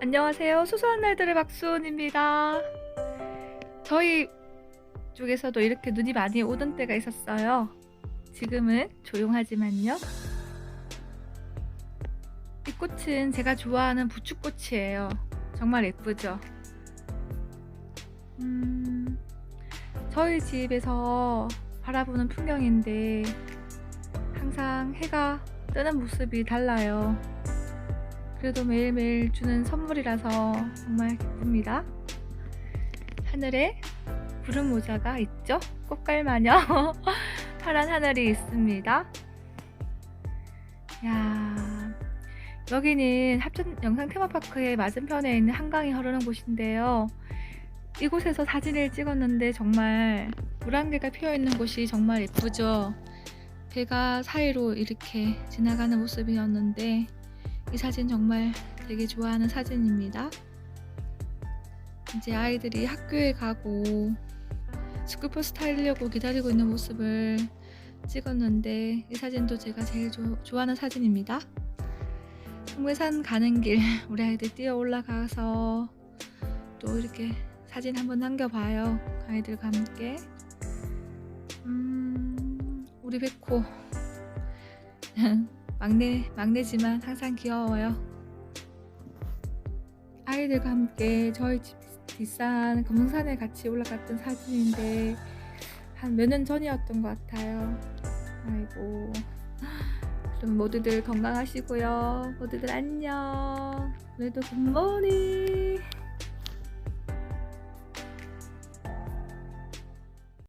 안녕하세요. 소소한 날들의 박수원입니다. 저희 쪽에서도 이렇게 눈이 많이 오던 때가 있었어요. 지금은 조용하지만요. 이 꽃은 제가 좋아하는 부추꽃이에요. 정말 예쁘죠? 음, 저희 집에서 바라보는 풍경인데 항상 해가 뜨는 모습이 달라요. 그래도 매일매일 주는 선물이라서 정말 기쁩니다. 하늘에 구름 모자가 있죠? 꽃갈 마녀 파란 하늘이 있습니다. 야 여기는 합천 영상 테마파크의 맞은편에 있는 한강이 흐르는 곳인데요. 이곳에서 사진을 찍었는데 정말 물안개가 피어 있는 곳이 정말 예쁘죠. 배가 사이로 이렇게 지나가는 모습이었는데 이 사진 정말 되게 좋아하는 사진입니다. 이제 아이들이 학교에 가고 스쿨버스 타려고 기다리고 있는 모습을 찍었는데 이 사진도 제가 제일 조- 좋아하는 사진입니다. 성배산 가는 길 우리 아이들 뛰어 올라가서 또 이렇게 사진 한번 남겨봐요. 아이들과 함께. 음, 우리 백호. 막내, 막내지만 항상 귀여워요. 아이들과 함께 저희 집 뒷산 금능산에 같이 올라갔던 사진인데 한 몇 년 전이었던 것 같아요. 아이고. 그럼 모두들 건강하시고요. 모두들 안녕. 오늘도 굿모닝.